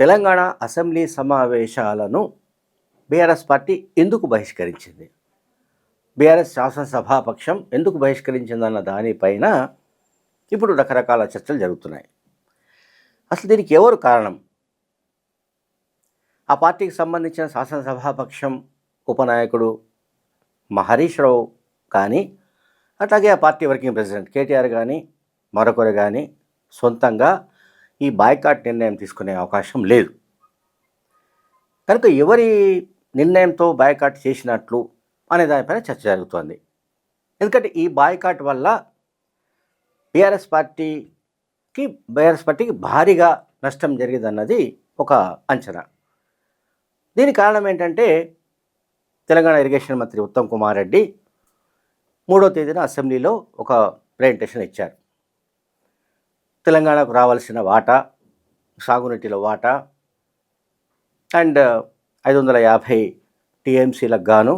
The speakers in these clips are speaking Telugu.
తెలంగాణ అసెంబ్లీ సమావేశాలను బీఆర్ఎస్ పార్టీ ఎందుకు బహిష్కరించింది? బీఆర్ఎస్ శాసనసభాపక్షం ఎందుకు బహిష్కరించిందన్న దానిపైన ఇప్పుడు రకరకాల చర్చలు జరుగుతున్నాయి. అసలు దీనికి ఎవరు కారణం? ఆ పార్టీకి సంబంధించిన శాసనసభాపక్షం ఉపనాయకుడు మహరీష్ హరీష్ రావు కానీ అట్లాగే ఆ పార్టీ వర్కింగ్ ప్రెసిడెంట్ కేటీఆర్ కానీ మరొకరు కానీ సొంతంగా ఈ బాయ్కాట్ నిర్ణయం తీసుకునే అవకాశం లేదు. కనుక ఎవరి నిర్ణయంతో బాయ్కాట్ చేసినట్లు అనే దానిపైన చర్చ జరుగుతోంది. ఎందుకంటే ఈ బాయ్కాట్ వల్ల బీఆర్ఎస్ పార్టీకి బీఆర్ఎస్ పార్టీకి భారీగా నష్టం జరిగిందన్నది ఒక అంచనా. దీని కారణం ఏంటంటే తెలంగాణ ఇరిగేషన్ మంత్రి ఉత్తమ్ కుమార్ రెడ్డి మూడో తేదీన అసెంబ్లీలో ఒక ప్రజెంటేషన్ ఇచ్చారు. తెలంగాణకు రావాల్సిన వాటా సాగునీటిలో వాటా అండ్ uh, ఐదు వందల యాభై టీఎంసీలకు గాను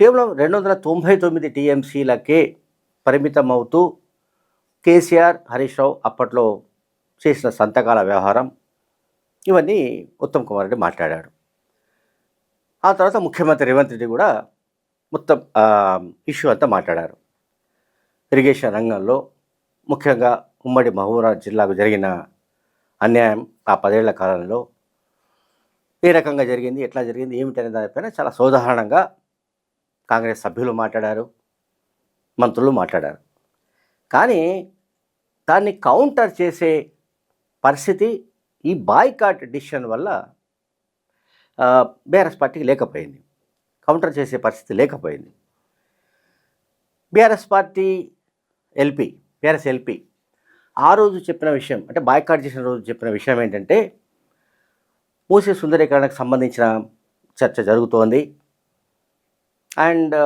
కేవలం రెండు వందల తొంభై తొమ్మిది టీఎంసీలకే పరిమితం అవుతూ కేసీఆర్ హరీష్ రావు అప్పట్లో చేసిన సంతకాల వ్యవహారం ఇవన్నీ ఉత్తమ్ కుమార్ రెడ్డి మాట్లాడాడు. ఆ తర్వాత ముఖ్యమంత్రి రేవంత్ రెడ్డి కూడా మొత్తం uh, ఇష్యూ అంతా మాట్లాడారు. ఇరిగేషన్ రంగంలో ముఖ్యంగా ఉమ్మడి మహబూబాబాద్ జిల్లాకు జరిగిన అన్యాయం ఆ పదేళ్ళ కాలంలో ఏ రకంగా జరిగింది ఎట్లా జరిగింది ఏమిటనే దానిపైన చాలా సోదాహరణంగా కాంగ్రెస్ సభ్యులు మాట్లాడారు మంత్రులు మాట్లాడారు. కానీ దాన్ని కౌంటర్ చేసే పరిస్థితి ఈ బాయ్కాట్ డిసిషన్ వల్ల బీఆర్ఎస్ పార్టీకి లేకపోయింది. కౌంటర్ చేసే పరిస్థితి లేకపోయింది. BRS party LP BRS LP ఆ రోజు చెప్పిన విషయం అంటే బాయ్కాట్ చేసిన రోజు చెప్పిన విషయం ఏంటంటే మూసీ సుందరీకరణకు సంబంధించిన చర్చ జరుగుతోంది. అండ్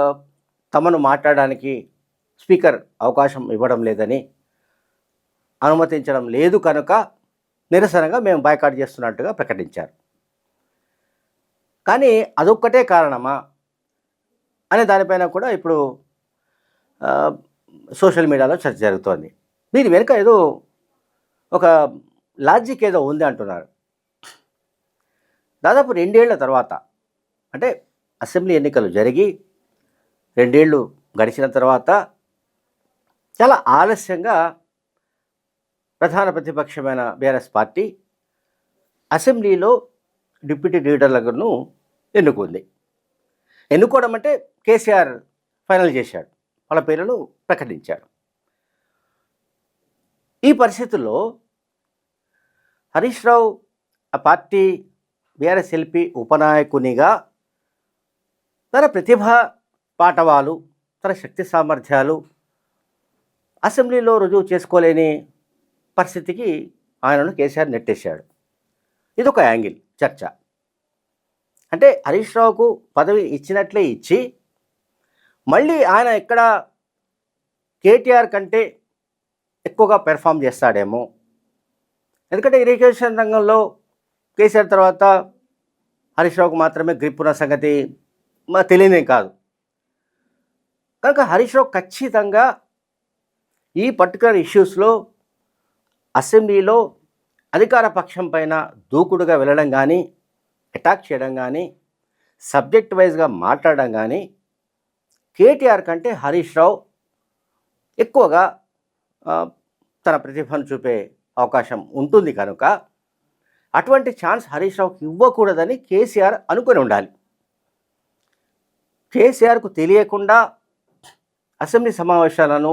తమను మాట్లాడడానికి స్పీకర్ అవకాశం ఇవ్వడం లేదని అనుమతించడం లేదు కనుక నిరసనగా మేము బాయ్కాట్ చేస్తున్నట్టుగా ప్రకటించారు. కానీ అదొక్కటే కారణమా అనే దానిపైన కూడా ఇప్పుడు సోషల్ మీడియాలో చర్చ జరుగుతోంది. దీని వెనుక ఏదో ఒక లాజిక్ ఏదో ఉంది అంటున్నారు. దాదాపు రెండేళ్ళ తర్వాత అంటే అసెంబ్లీ ఎన్నికలు జరిగి రెండేళ్ళు గడిచిన తర్వాత చాలా ఆలస్యంగా ప్రధాన ప్రతిపక్షమైన బీఆర్ఎస్ పార్టీ అసెంబ్లీలో డిప్యూటీ లీడర్లను ఎన్నుకుంది. ఎన్నుకోవడం అంటే కేసీఆర్ ఫైనల్ చేశాడు. వాళ్ళ పేర్లను ప్రకటించాడు. ఈ పరిస్థితుల్లో హరీష్ రావు ఆ పార్టీ బీఆర్ఎస్ ఎల్పి ఉపనాయకునిగా తన ప్రతిభ పాటవాలు తన శక్తి సామర్థ్యాలు అసెంబ్లీలో రుజువు చేసుకోలేని పరిస్థితికి ఆయనను కేసీఆర్ నెట్టేశాడు. ఇదొక యాంగిల్ చర్చ. అంటే హరీష్ రావుకు పదవి ఇచ్చినట్లే ఇచ్చి మళ్ళీ ఆయన ఎక్కడ కేటీఆర్ కంటే ఎక్కువగా పెర్ఫామ్ చేస్తాడేమో. ఎందుకంటే ఇరిగేషన్ రంగంలో కేసీఆర్ తర్వాత హరీష్ రావుకు మాత్రమే గ్రిప్ ఉన్న సంగతి మా తెలియనే కాదు. కనుక హరీష్ రావు ఖచ్చితంగా ఈ పర్టికులర్ ఇష్యూస్లో అసెంబ్లీలో అధికార పక్షం పైన దూకుడుగా వెళ్ళడం కానీ అటాక్ చేయడం కానీ సబ్జెక్ట్ వైజ్గా మాట్లాడడం కానీ కేటీఆర్ కంటే హరీష్ రావు ఎక్కువగా తన ప్రతిభను చూపే అవకాశం ఉంటుంది కనుక అటువంటి ఛాన్స్ హరీష్ రావుకి ఇవ్వకూడదని కేసీఆర్ అనుకొని ఉండాలి. కేసీఆర్కు తెలియకుండా అసెంబ్లీ సమావేశాలను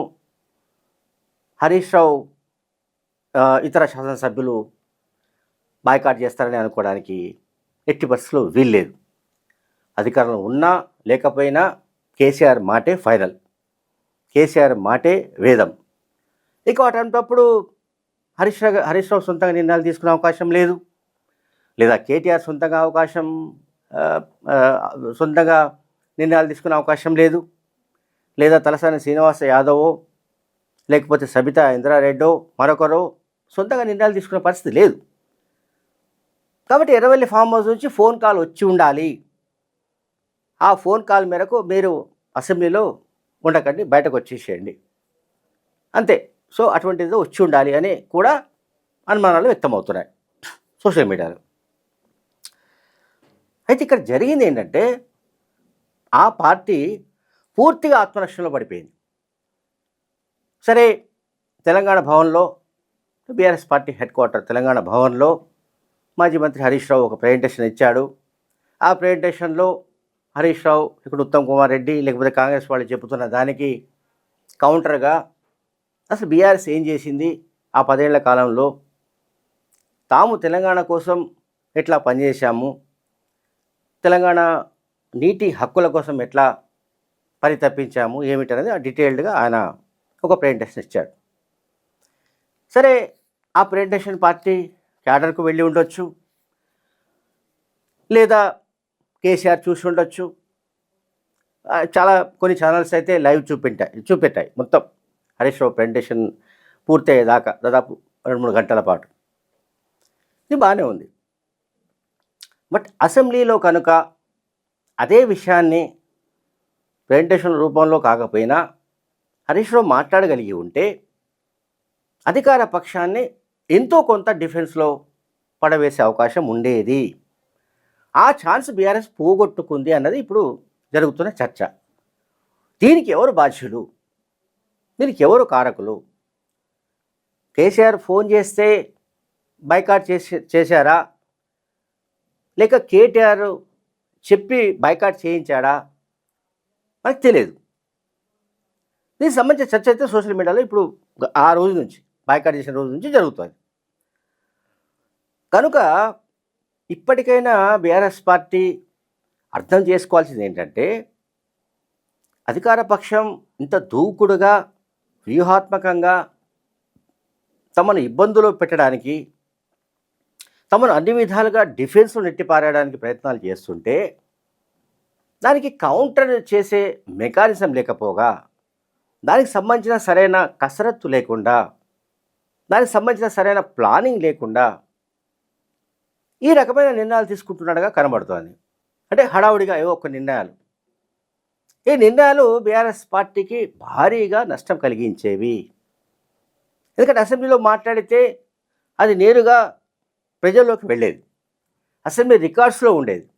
హరీష్ రావు ఇతర శాసనసభ్యులు బాయ్కాట్ చేస్తారని అనుకోవడానికి ఎట్టి పరిస్థితుల్లో వీల్లేదు. అధికారంలో ఉన్నా లేకపోయినా కేసీఆర్ మాటే ఫైనల్. కేసీఆర్ మాటే వేదం. ఇక అటువంటిప్పుడు హరీష్ హరీష్ రావు సొంతంగా నిర్ణయాలు తీసుకునే అవకాశం లేదు. లేదా కేటీఆర్ సొంతంగా అవకాశం సొంతంగా నిర్ణయాలు తీసుకునే అవకాశం లేదు. లేదా తలసాని శ్రీనివాస యాదవో లేకపోతే సబితా ఇంద్రారెడ్డో మరొకరో సొంతంగా నిర్ణయాలు తీసుకునే పరిస్థితి లేదు. కాబట్టి ఎర్రవల్లి ఫామ్ హౌస్ నుంచి ఫోన్ కాల్ వచ్చి ఉండాలి. ఆ ఫోన్ కాల్ మేరకు మీరు అసెంబ్లీలో ఉండకండి బయటకు వచ్చేసేయండి. అంతే. సో అటువంటిది వచ్చి ఉండాలి అని కూడా అనుమానాలు వ్యక్తమవుతున్నాయి సోషల్ మీడియాలో. అయితే ఇక్కడ జరిగింది ఏంటంటే ఆ పార్టీ పూర్తిగా ఆత్మరక్షణలో పడిపోయింది. సరే తెలంగాణ భవన్లో BRS party head quarter Telangana భవన్లో మాజీ మంత్రి హరీష్ రావు ఒక ప్రజెంటేషన్ ఇచ్చాడు. ఆ ప్రజెంటేషన్లో హరీష్ రావు ఇక్కడ ఉత్తమ్ కుమార్ రెడ్డి లేకపోతే కాంగ్రెస్ వాళ్ళు చెబుతున్న దానికి కౌంటర్గా అసలు బీఆర్ఎస్ ఏం చేసింది ఆ పదేళ్ళ కాలంలో? తాము తెలంగాణ కోసం ఎట్లా పనిచేశాము? తెలంగాణ నీటి హక్కుల కోసం ఎట్లా పరితప్పించాము ఏమిటనేది ఆ డీటెయిల్డ్గా ఆయన ఒక ప్రజెంటేషన్ ఇచ్చాడు. సరే ఆ ప్రజెంటేషన్ పార్టీ క్యాడర్కు వెళ్ళి ఉండొచ్చు. లేదా కేసీఆర్ చూసి ఉండొచ్చు. చాలా కొన్ని ఛానల్స్ అయితే లైవ్ చూపింటాయి చూపెట్టాయి మొత్తం. హరీష్ రావు ప్రెజెంటేషన్ పూర్తయ్యేదాకా దాదాపు రెండు మూడు గంటల పాటు. ఇది బాగానే ఉంది. బట్ అసెంబ్లీలో కనుక అదే విషయాన్ని ప్రజెంటేషన్ రూపంలో కాకపోయినా హరీష్ రావు మాట్లాడగలిగి ఉంటే అధికార పక్షాన్ని ఎంతో కొంత డిఫెన్స్లో పడవేసే అవకాశం ఉండేది. ఆ ఛాన్స్ బీఆర్ఎస్ పోగొట్టుకుంది అన్నది ఇప్పుడు జరుగుతున్న చర్చ. దీనికి ఎవరు బాధ్యులు? దీనికి ఎవరు కారకులు? కేసీఆర్ ఫోన్ చేస్తే బైకాట్ చేసి చేశారా? లేక కేటీఆర్ చెప్పి బైకాట్ చేయించాడా? మనకు తెలియదు. దీనికి సంబంధించిన చర్చ అయితే సోషల్ మీడియాలో ఇప్పుడు ఆ రోజు నుంచి బైకాట్ చేసిన రోజు నుంచి జరుగుతుంది. కనుక ఇప్పటికైనా బీఆర్ఎస్ పార్టీ అర్థం చేసుకోవాల్సింది ఏంటంటే అధికార పక్షం ఇంత దూకుడుగా వ్యూహాత్మకంగా తమను ఇబ్బందులు పెట్టడానికి తమను అన్ని విధాలుగా డిఫెన్స్లో నెట్టిపారేయడానికి ప్రయత్నాలు చేస్తుంటే దానికి కౌంటర్ చేసే మెకానిజం లేకపోగా దానికి సంబంధించిన సరైన కసరత్తు లేకుండా దానికి సంబంధించిన సరైన ప్లానింగ్ లేకుండా ఈ రకమైన నిర్ణయాలు తీసుకుంటున్నట్టుగా కనబడుతోంది. అంటే హడావుడిగా ఏవో ఒక నిర్ణయాలు. ఈ నిర్ణయాలు బీఆర్ఎస్ పార్టీకి భారీగా నష్టం కలిగించేవి. ఎందుకంటే అసెంబ్లీలో మాట్లాడితే అది నేరుగా ప్రజల్లోకి వెళ్ళేది. అసెంబ్లీ రికార్డ్స్లో ఉండేది.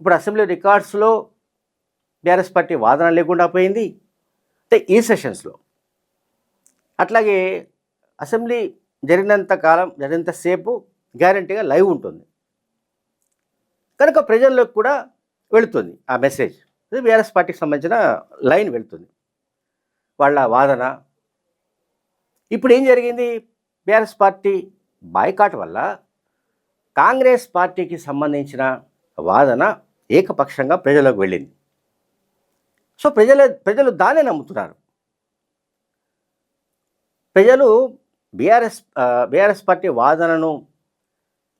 ఇప్పుడు అసెంబ్లీ రికార్డ్స్లో బీఆర్ఎస్ పార్టీ వాదన లేకుండా పోయింది. అంటే ఈ సెషన్స్లో. అట్లాగే అసెంబ్లీ జరిగినంత కాలం జరిగినంతసేపు గ్యారంటీగా లైవ్ ఉంటుంది. కనుక ప్రజల్లోకి కూడా వెళుతుంది ఆ మెసేజ్. ఇది బీఆర్ఎస్ పార్టీకి సంబంధించిన లైన్ వెళుతుంది. వాళ్ళ వాదన. ఇప్పుడు ఏం జరిగింది? బీఆర్ఎస్ పార్టీ బాయ్కాట్ వల్ల కాంగ్రెస్ పార్టీకి సంబంధించిన వాదన ఏకపక్షంగా ప్రజలకు వెళ్ళింది. సో ప్రజల ప్రజలు దాన్నే నమ్ముతున్నారు. ప్రజలు బీఆర్ఎస్ బీఆర్ఎస్ పార్టీ వాదనను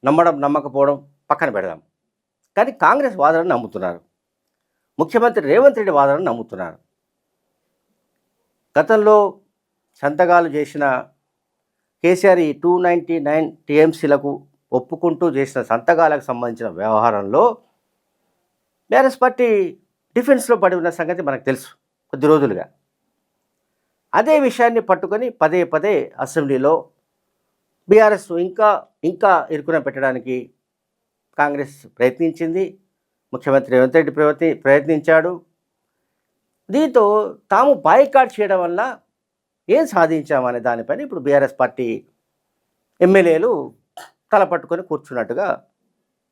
నమ్మడం నమ్మకపోవడం పక్కన పెడదాం. కానీ కాంగ్రెస్ వాదనను నమ్ముతున్నారు. ముఖ్యమంత్రి రేవంత్ రెడ్డి వాదనను నమ్ముతున్నారు. గతంలో సంతకాలు చేసిన కేసీఆర్ ఈ టూ నైంటీ నైన్ టీఎంసీలకు ఒప్పుకుంటూ చేసిన సంతకాలకు సంబంధించిన వ్యవహారంలో బీఆర్ఎస్ పార్టీ డిఫెన్స్లో పడి ఉన్న సంగతి మనకు తెలుసు కొద్ది రోజులుగా. అదే విషయాన్ని పట్టుకొని పదే పదే అసెంబ్లీలో బీఆర్ఎస్ ఇంకా ఇంకా ఇరుకున పెట్టడానికి కాంగ్రెస్ ప్రయత్నించింది. ముఖ్యమంత్రి రేవంత్ రెడ్డి ప్రవతి ప్రయత్నించాడు. దీంతో తాము బాయ్కాట్ చేయడం వల్ల ఏం సాధించామనే దానిపైన ఇప్పుడు బీఆర్ఎస్ పార్టీ ఎమ్మెల్యేలు తలపట్టుకొని కూర్చున్నట్టుగా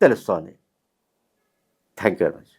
తెలుస్తోంది. Thank you very much